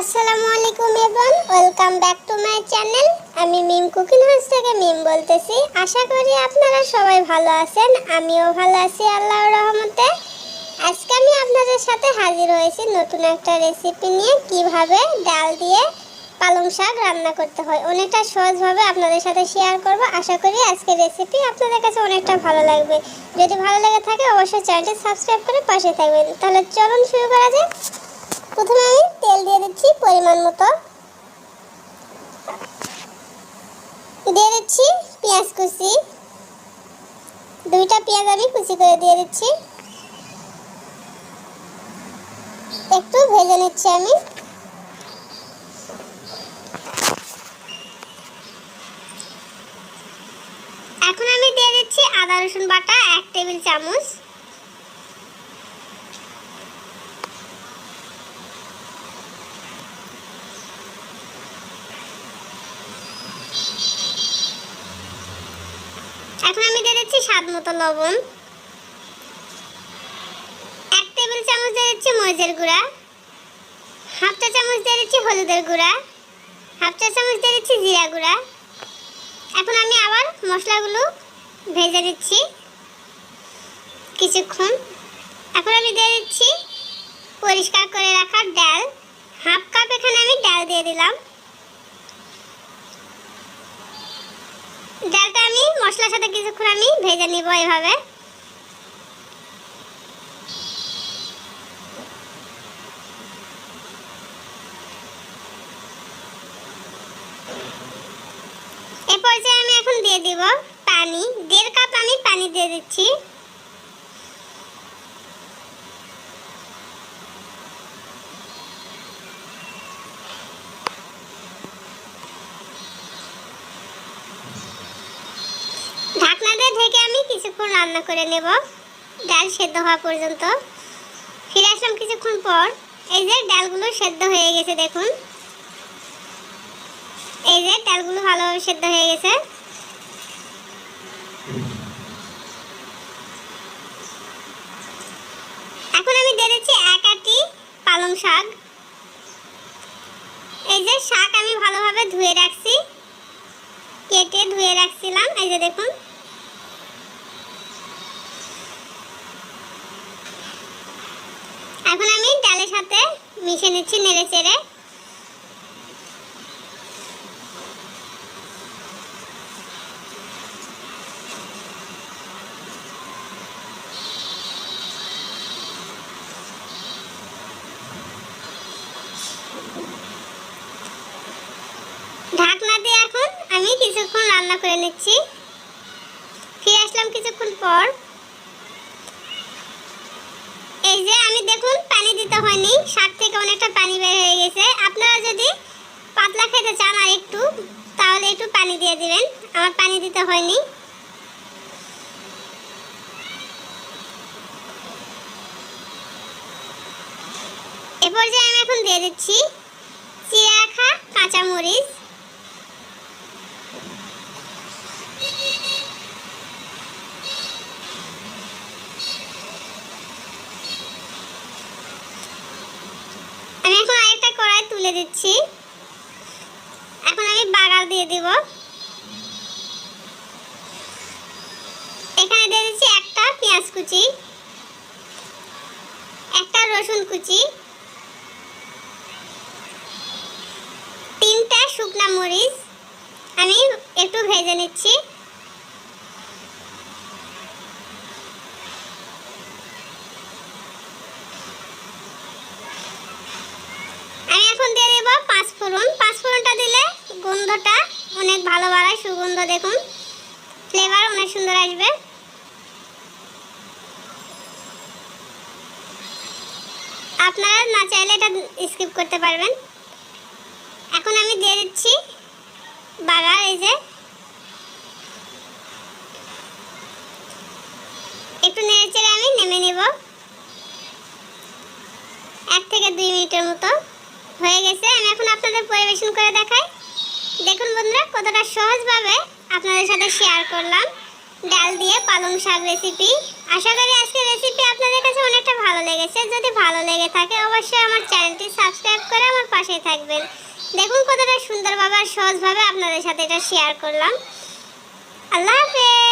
আসসালামু আলাইকুম everyone, welcome back to my channel. আমি মিম কুকিং হাউস থেকে মিম বলতেছি। আশা করি আপনারা সবাই ভালো আছেন, আমিও ভালো আছি, আল্লাহর রহমতে। আজকে আমি আপনাদের সাথে হাজির হয়েছি নতুন একটা রেসিপি নিয়ে, কীভাবে ডাল দিয়ে পালং শাক রান্না করতে হয়। অনেকটা সহজভাবে আপনাদের সাথে শেয়ার করব। আশা করি আজকের রেসিপি আপনাদের কাছে অনেকটা ভালো লাগবে। যদি ভালো লেগে থাকে, অবশ্যই চ্যানেলটি সাবস্ক্রাইব করে পাশে থাকবেন। তাহলে চলুন শুরু করা যাক। প্রথমে দিচ্ছি পরিমাণ মতো। দিয়ে দিচ্ছি পেঁয়াজ কুচি। দুইটা পেঁয়াজ আমি কুচি করে দিয়ে দিচ্ছি। একটু ভেজে নিচ্ছি আমি। এখন আমি দিয়ে দিচ্ছি আদা রসুন বাটা এক টেবিল চামচ। এখন আমি দিয়ে দিচ্ছি স্বাদ মতো লবণ। এক টেবিল চামচ দিয়ে দিচ্ছি মরিচের গুঁড়া। হাফ চা চামচ দিয়ে দিচ্ছি হলুদের গুঁড়া। হাফ চা চামচ দিয়ে দিচ্ছি জিরা গুঁড়া। এখন আমি আবার মশলাগুলো ভেজে দিচ্ছি কিছুক্ষণ। এখন আমি দিয়ে দিচ্ছি পরিষ্কার করে রাখা ডাল। হাফ কাপ এখানে আমি ডাল দিয়ে দিলাম। ডালটা আমি মশলার সাথে কিছুক্ষণ আমি ভেজে নিব এভাবে। এ পর্যায়ে আমি এখন দিয়ে দিব পানি। দেড় কাপ আমি পানি দিয়ে দিচ্ছি ঢাকনা দিয়ে ঢেকে আমি কিছুক্ষণ রান্না করে নেব। ডাল সেদ্ধ হওয়া পর্যন্ত। ফিরে আসলাম কিছুক্ষণ পর। এই যে ডালগুলো সেদ্ধ হয়ে গেছে, দেখুন। এই যে ডালগুলো ভালোভাবে সেদ্ধ হয়ে গেছে। এখন আমি দিয়ে দিচ্ছি এক আটি পালং শাক। এই যে শাক আমি ভালোভাবে ধুয়ে রাখছি। কেটে ধুয়ে রাখছিলাম, এই যে দেখুন এখন আমি ডালের সাথে মিশে নিচ্ছি, নেড়ে চেড়ে। ঢাকনা দিয়ে এখন আমি কিছুক্ষণ রান্না করে নিচ্ছি। ফিরে আসলাম কিছুক্ষণ পর। এই যে, আমি দেখুন পানি দিতে হয়নি শাক থেকে অনেকটা পানি বের হয়ে গেছে আপনারা যদি পাতলা খেতে চান আর একটু তাহলে একটু পানি দিয়ে দিবেন আমার পানি দিতে হয়নি। এ পর্যায়ে আমি এখন দিয়ে দিচ্ছি চিড়ে রাখা কাঁচামরিচ দিচ্ছি। এখন আমি বাগার দিয়ে দিব এখানে দিয়ে দিচ্ছি একটা পেঁয়াজ কুচি, একটা রসুন কুচি, তিনটা শুকনা মরিচ, আমি একটু ভেজে নিচ্ছি। আমি এখন দিয়ে দেবো পাঁচ ফোড়ন। পাঁচ ফোড়নটা দিলে গন্ধটা অনেক ভালো বাড়ায়, সুগন্ধ দেখুন। ফ্লেভার অনেক সুন্দর আসবে। আপনারা না চাইলে এটা স্কিপ করতে পারবেন। এখন আমি দিয়ে দিচ্ছি বাগার, এই যে। একটু নেড়ে চেড়ে আমি নেমে নেব। এক থেকে দুই মিনিটের মতো হয়ে গেছে। আমি এখন আপনাদের পরিবেশন করে দেখাই। দেখুন বন্ধুরা, কতটা সহজভাবে আপনাদের সাথে শেয়ার করলাম। ডাল দিয়ে পালং শাক রেসিপি আশা করি আজকে রেসিপি আপনাদের কাছে অনেকটা ভালো লেগেছে। যদি ভালো লেগে থাকে, অবশ্যই আমার চ্যানেলটি সাবস্ক্রাইব করে আমার পাশে থাকবেন। দেখুন কতটা সুন্দরভাবে আর সহজভাবে আপনাদের সাথে এটা শেয়ার করলাম। আল্লাহ হাফেজ!